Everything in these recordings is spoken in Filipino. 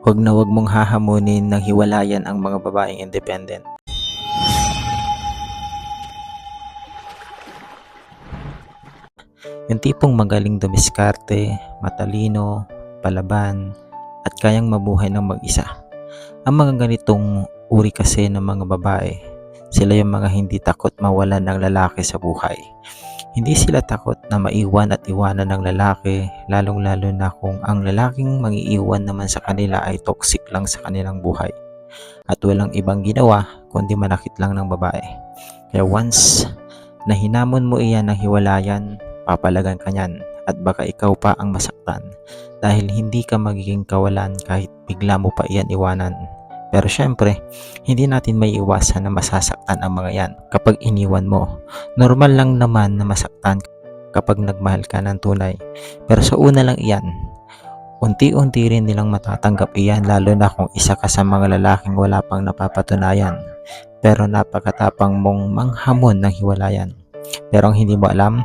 Huwag na huwag mong hahamunin ng hiwalayan ang mga babaeng independent. Yung tipong magaling dumiskarte, matalino, palaban, at kayang mabuhay ng mag-isa. Ang mga ganitong uri kasi ng mga babae, sila yung mga hindi takot mawalan ng lalaki sa buhay. Hindi sila takot na maiwan at iwanan ng lalaki, lalong-lalo na kung ang lalaking mangiiwan naman sa kanila ay toxic lang sa kanilang buhay. At walang ibang ginawa kundi manakit lang ng babae. Kaya once na hinamon mo iyan ng hiwalayan, papalagan ka niyan at baka ikaw pa ang masaktan dahil hindi ka magiging kawalan kahit bigla mo pa iyan iwanan. Pero syempre, hindi natin may iwasan na masasaktan ang mga yan kapag iniwan mo. Normal lang naman na masaktan kapag nagmahal ka ng tunay. Pero sa una lang iyan, unti-unti rin nilang matatanggap iyan lalo na kung isa ka sa mga lalaking wala pang napapatunayan. Pero napakatapang mong manghamon ng hiwalayan. Pero ang hindi mo alam,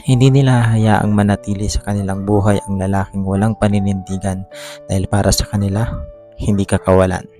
hindi nila hayaang manatili sa kanilang buhay ang lalaking walang paninindigan dahil para sa kanila, hindi ka kawalan.